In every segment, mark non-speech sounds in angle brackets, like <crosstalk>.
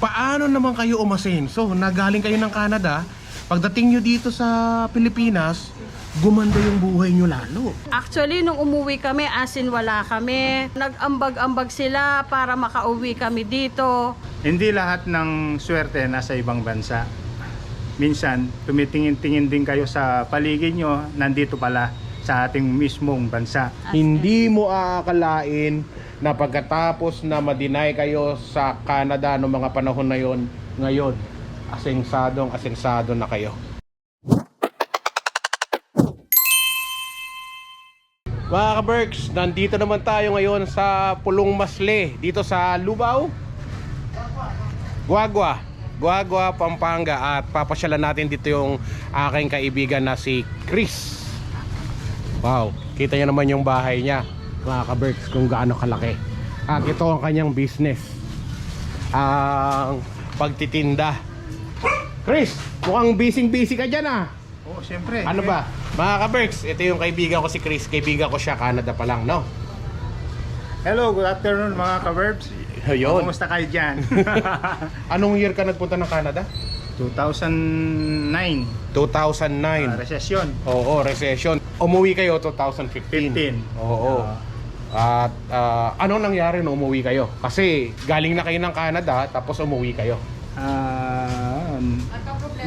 Paano naman kayo umasenso? Nagaling kayo ng Canada, pagdating nyo dito sa Pilipinas, gumanda yung buhay nyo lalo. Actually, nung umuwi kami, asin wala kami. Nag-ambag-ambag sila para makauwi kami dito. Hindi lahat ng swerte nasa ibang bansa. Minsan, tumitingin-tingin din kayo sa paligid nyo, nandito pala sa ating mismong bansa. Hindi mo aakalain na pagkatapos na madinay kayo sa Canada noong mga panahon na yon, ngayon, asengsadong asensado na kayo. Mga ka-Berks, nandito naman tayo ngayon sa Pulong Masle, dito sa Lubao. Guagua, Guagua, Pampanga at papasyalan natin dito yung aking kaibigan na si Chris. Wow, kita niyo naman yung bahay niya mga ka-Berks kung gaano kalaki. At ito ang kanyang business. Ang pagtitinda. Chris, mukhang busy-busy ka dyan ah. Oo, oh, siyempre. Ano ba? Mga ka-Berks, ito yung kaibigan ko si Chris. Kaibigan ko siya, Canada pa lang, no? Hello, good afternoon mga ka-verbs. Ayun. Kumusta kayo dyan? <laughs> Anong year ka nagpunta ng Canada? 2009, 2009. uh, recession. Oo, recession. Umuwi kayo 2015. 15. Oo. At ah, ano nangyari nung umuwi kayo? Kasi galing na kayo ng Canada tapos umuwi kayo. Ah,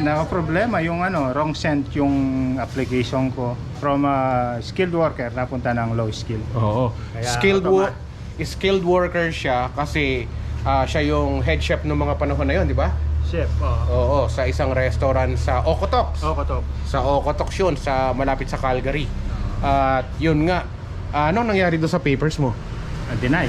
naka-problema yung ano, wrong sent yung application ko from a skilled worker napunta ng low skill. Oo. Kaya skilled wo- skilled worker siya kasi ah, siya yung head chef ng mga panahon na 'yon, di ba? Chef, oh. Oo, sa isang restaurant sa Okotoks. Katok. Sa Okotoks yun, sa malapit sa Calgary. At yun nga, ah, ano nangyari doon sa papers mo? Ah, deny.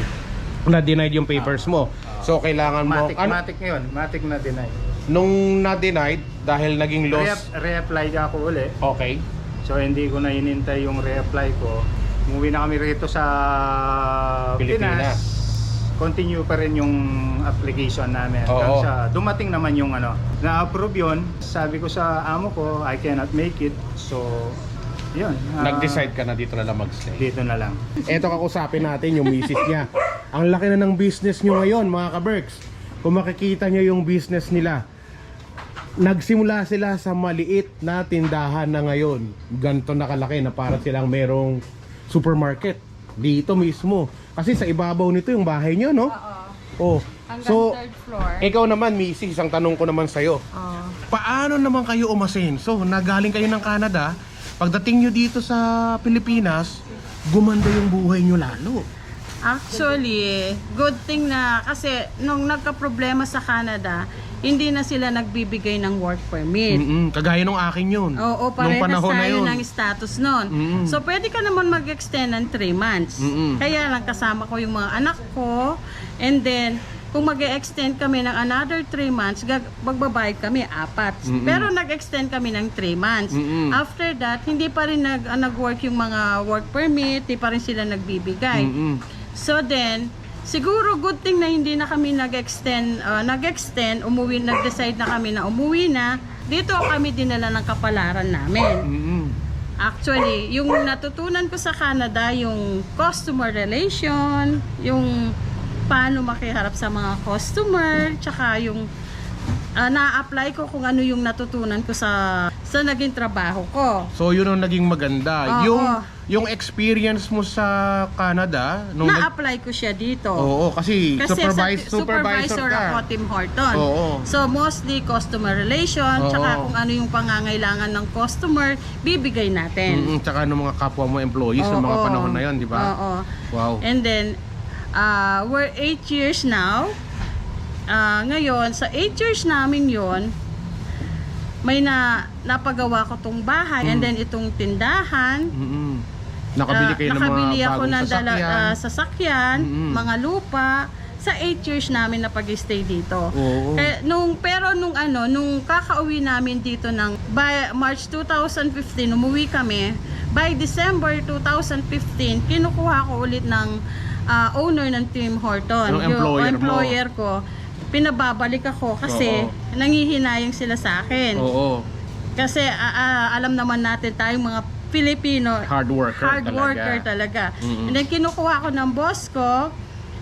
Na-denied yung papers mo. So kailangan mo Matic, ano, matic ngayon. Matic na deny. nung na-denied dahil naging loss. Re- re-apply ako uli. Okay. So hindi ko na inintay yung re-apply ko. Umuwi na kami rito sa Pilipinas. Pinas. Continue pa rin yung application namin. Oo. sa dumating naman yung ano. Na-approve yun. Sabi ko sa amo ko, I cannot make it. So, yun. ah, Nag-decide ka na dito na lang mag-stay. Dito na lang. Eto kakusapin natin yung misis niya. Ang laki na ng business nyo ngayon mga ka-Berks. Kung makikita nyo yung business nila, nagsimula sila sa maliit na tindahan na ngayon. Ganto nakalaki na para silang merong supermarket dito mismo. Kasi sa ibabaw nito yung bahay nyo, no? Oh. Hanggang So, third floor. ikaw naman, misis, isang tanong ko naman sa'yo. Oo. Paano naman kayo umasenso? Nagaling kayo ng Canada, pagdating nyo dito sa Pilipinas, gumanda yung buhay nyo lalo. Actually, good thing na kasi nung nagka-problema sa Canada, hindi na sila nagbibigay ng work permit. Mm-mm, kagaya nung akin yun. Oo, Nung parehas panahon na tayo yun. ng status nun. Mm-mm. So, pwede ka naman mag-extend ng 3 months. Mm-mm. Kaya lang kasama ko yung mga anak ko. And then, kung mag extend kami ng another 3 months, magbabayad kami apat. Mm-mm. Pero nag-extend kami ng 3 months. Mm-mm. After that, hindi pa rin nag, ah, nag-work yung mga work permit, hindi pa rin sila nagbibigay. Mm-mm. So then, siguro good thing na hindi na kami nag-extend, uh, nag-extend, umuwi, nag-decide na kami na umuwi na. Dito kami dinala ng kapalaran namin. Mm-mm. Actually, yung natutunan ko sa Canada, yung customer relation, yung paano makiharap sa mga customer, tsaka yung ah, na-apply ko kung ano yung natutunan ko sa sa naging trabaho ko. So yun ang naging maganda. Oo. Yung yung experience mo sa Canada nung Na-apply ko siya dito. Oo, kasi, Kasi supervis- sa, supervisor, ka. ako, Tim Horton. Oo. So, mostly customer relation, Oo. tsaka kung ano yung pangangailangan ng customer, bibigay natin. Mm-mm, tsaka ng mga kapwa mo employees ng mga Oo. panahon na yun, di ba? Oo. Wow. And then, uh, we're 8 years now. Uh, ngayon, sa 8 years namin yon may na napagawa ko tong bahay and Mm. then itong tindahan. Mm-mm. Nakabili Ah, kayo ng mga nakabili ako bagong ng dala, sasakyan. ah, sasakyan, Mm-mm. mga lupa sa 8 years namin na pag-stay dito. Oo. Eh, nung pero nung ano, nung kakauwi namin dito ng by March 2015 umuwi kami. By December 2015, kinukuha ko ulit ng ah, owner ng Tim Horton, Yung employer mo. employer ko. Pinababalik ako kasi Oo. nangihinayang sila sa akin. Oo. Kasi ah, ah, alam naman natin tayong mga Filipino Hard worker hard talaga. worker talaga. Mm-mm. And then kinukuha ko ng boss ko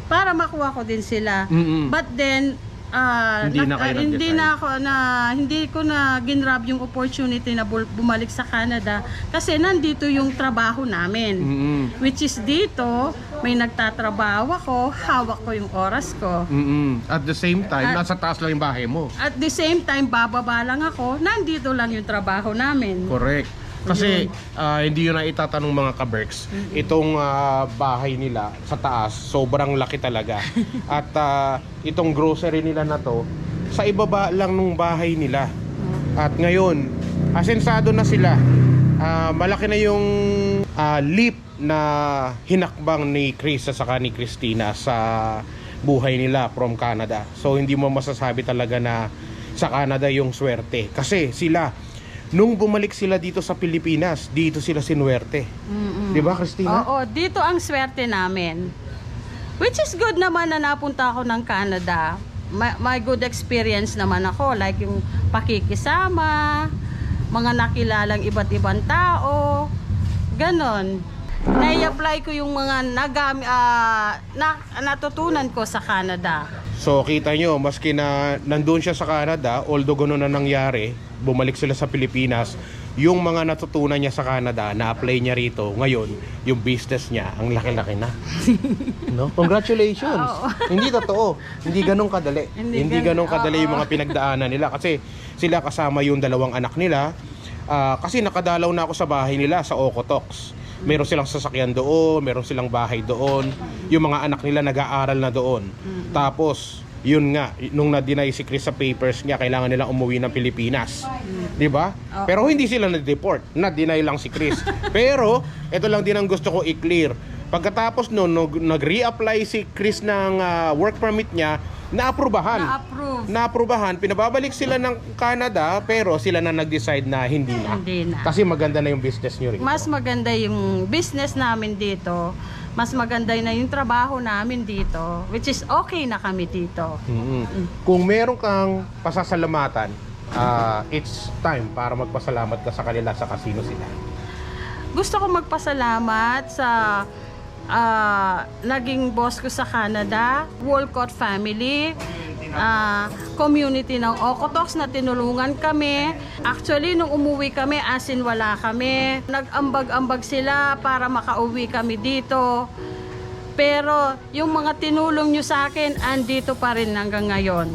para makuha ko din sila. Mm-mm. But then ah, Hindi na kayo ah, hindi nag-decide? na ako na hindi ko na ginrab yung opportunity na bul- bumalik sa Canada kasi nandito yung trabaho namin. Mm-mm. Which is dito, may nagtatrabaho ako, hawak ko yung oras ko. Mm-mm. At the same time, At- nasa taas lang yung bahay mo. At the same time, bababa lang ako, nandito lang yung trabaho namin. Correct. Kasi ah, hindi yun na itatanong mga kaberks. Itong ah, bahay nila sa taas, sobrang laki talaga. <laughs> At ah, itong grocery nila na to, sa ibaba lang nung bahay nila. At ngayon, asensado na sila. Ah, malaki na yung ah, leap na hinakbang ni Chris at saka ni Christina sa buhay nila from Canada. So hindi mo masasabi talaga na sa Canada yung swerte. Kasi sila, nung bumalik sila dito sa Pilipinas, dito sila sinuwerte. Mm-mm. Di ba, Christina? Oo, dito ang swerte namin. Which is good naman na napunta ako ng Canada. May, may good experience naman ako. Like yung pakikisama, mga nakilalang iba't ibang tao. Ganon. Nai-apply ko yung mga nagami, ah, na, natutunan ko sa Canada. So kita nyo, maski na nandun siya sa Canada, although gano'n na nangyari, bumalik sila sa Pilipinas, yung mga natutunan niya sa Canada, na-apply niya rito, ngayon, yung business niya, ang laki-laki na. <laughs> no? Congratulations! Oo. <laughs> Hindi totoo. Hindi ganun kadali. Hindi Hindi, ganun, ganun kadali oo. yung mga pinagdaanan nila. Kasi sila kasama yung dalawang anak nila. Ah, kasi nakadalaw na ako sa bahay nila sa Okotox. Meron silang sasakyan doon, meron silang bahay doon. Yung mga anak nila nag-aaral na doon. Tapos, yun nga, nung na-deny si Chris sa papers niya, kailangan nilang umuwi ng Pilipinas. 'Di ba? Oo. Pero hindi sila na-deport. Na-deny lang si Chris. <laughs> Pero, ito lang din ang gusto ko i-clear. Pagkatapos noon, nag- nag-reapply si Chris ng ah, work permit niya, naaprubahan. Na-approve. Naaprubahan, pinababalik sila ng Canada, pero sila na nag-decide na hindi na. Hindi na. Kasi maganda na yung business nyo rin. mas maganda yung business namin dito. Mas maganda na yung trabaho namin dito. Which is okay na kami dito. Mm-mm. Kung meron kang pasasalamatan, ah, it's time para magpasalamat ka sa kanila sa kasino sila. Gusto ko magpasalamat sa ah, naging boss ko sa Canada, Wolcott family, ah, community ng Okotox na tinulungan kami. Actually, nung umuwi kami, asin wala kami. Nag-ambag-ambag sila para makauwi kami dito. Pero yung mga tinulong nyo sa akin, andito pa rin hanggang ngayon.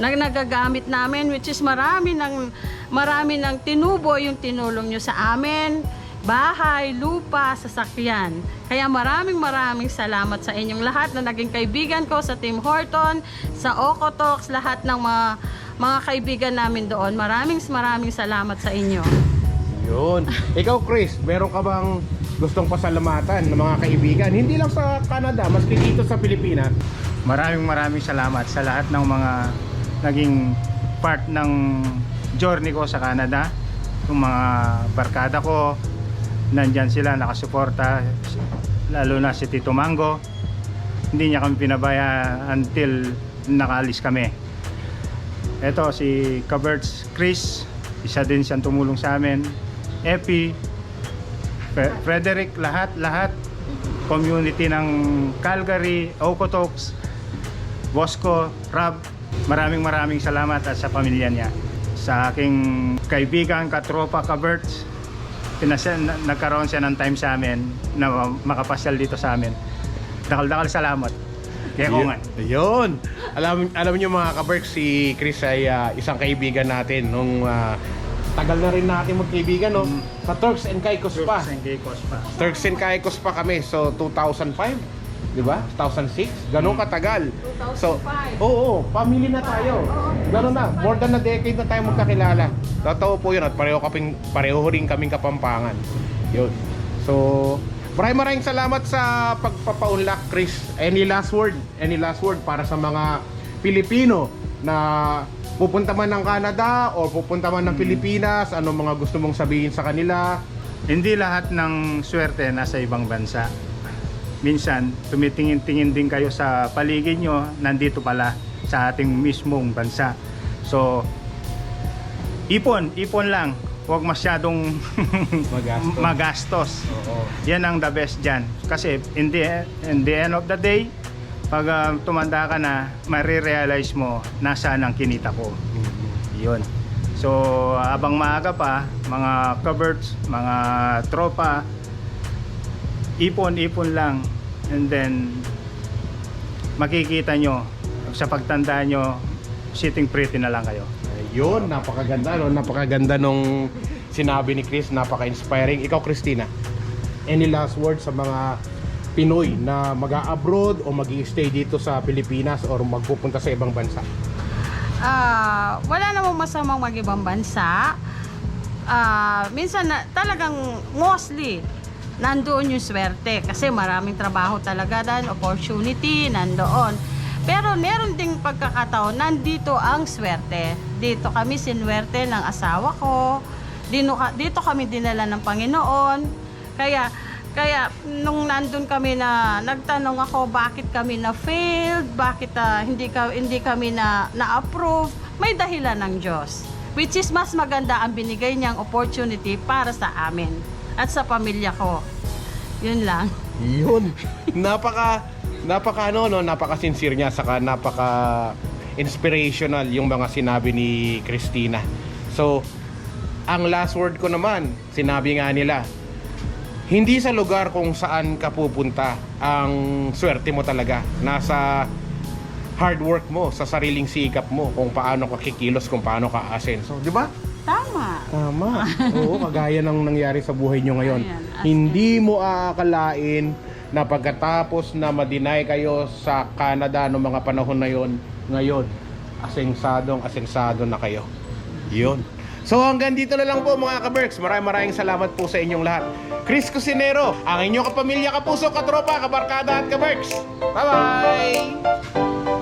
Nag nagagamit namin which is marami ng marami ng tinubo yung tinulong nyo sa amin bahay, lupa, sasakyan. Kaya maraming maraming salamat sa inyong lahat na naging kaibigan ko sa Team Horton, sa Okotox, lahat ng mga mga kaibigan namin doon. Maraming maraming salamat sa inyo. Yun. Ikaw, Chris, meron ka bang gustong pasalamatan ng mga kaibigan? Hindi lang sa Canada, maski dito sa Pilipinas. Maraming maraming salamat sa lahat ng mga naging part ng journey ko sa Canada. Yung mga barkada ko, nandyan sila nakasuporta, lalo na si Tito Mango. Hindi niya kami pinabaya until nakaalis kami. Ito si Kaberts Chris, isa din siyang tumulong sa amin. Epi, Frederick, lahat, lahat. Community ng Calgary, Okotoks, Bosco, Rab, maraming maraming salamat at sa pamilya niya. Sa aking kaibigan, katropa, Kaberts, pinasya, na- nagkaroon siya ng time sa amin na makapasyal dito sa amin. Dakal-dakal salamat. Kaya ko nga. Yun. Alam, alam niyo mga kaberk, si Chris ay ah, isang kaibigan natin nung ah, tagal na rin natin magkaibigan, no? Sa Turks and Caicos pa. pa. Turks and Caicos pa kami. So, 2005. Di ba? 2006. Ganun katagal. So, 2005. oo, family na tayo. Ganun na. More than a decade na tayo magkakilala. Totoo po yun at pareho, kaping, pareho rin kaming kapampangan. Yun. So, maraming maraming salamat sa pagpapaunlak, Chris. Any last word? Any last word para sa mga Pilipino na pupunta man ng Canada o pupunta man ng Pilipinas? Ano mga gusto mong sabihin sa kanila? Hindi lahat ng swerte nasa ibang bansa. Minsan, tumitingin-tingin din kayo sa paligid nyo, nandito pala sa ating mismong bansa. So, ipon, ipon lang. Huwag masyadong <laughs> Magastos. magastos. Oo. Yan ang the best dyan. Kasi in the, in the end of the day, pag ah, tumanda ka na, marirealize mo nasaan ang kinita ko. Yun. So, abang maaga pa, mga coverts, mga tropa, ipon-ipon lang. And then, makikita nyo, sa pagtanda nyo, sitting pretty na lang kayo. Ayun, napakaganda no, napakaganda nung sinabi ni Chris, napaka-inspiring. Ikaw, Christina, any last words sa mga Pinoy na mag-abroad o mag stay dito sa Pilipinas or magpupunta sa ibang bansa? Ah, wala namang masamang mag-ibang bansa. Ah, minsan na, talagang mostly nandoon yung swerte kasi maraming trabaho talaga dan opportunity nandoon. Pero meron ding pagkakataon nandito ang swerte. Dito kami sinwerte ng asawa ko. Dito, dito kami dinala ng Panginoon. Kaya kaya nung nandun kami na nagtanong ako bakit kami na failed, bakit ah, hindi ka hindi kami na na-approve, may dahilan ng Diyos. Which is mas maganda ang binigay niyang opportunity para sa amin at sa pamilya ko. Yun lang. Yun. Napaka napaka ano no, napaka sincere niya saka napaka inspirational yung mga sinabi ni Christina. So, ang last word ko naman, sinabi nga nila, hindi sa lugar kung saan ka pupunta ang swerte mo talaga. Nasa hard work mo, sa sariling sikap mo, kung paano ka kikilos, kung paano ka asenso. Di ba? Tama. Tama. Oo, kagaya ng nangyari sa buhay nyo ngayon. Ayan, as Hindi mo aakalain na pagkatapos na ma-deny kayo sa Canada noong mga panahon na yon, ngayon, asengsadong asensado na kayo. Yun. So hanggang dito na lang po mga ka-Berks. Maraming maraming salamat po sa inyong lahat. Chris Cusinero, ang inyong kapamilya, kapuso, katropa, kabarkada at ka-Berks. Bye-bye!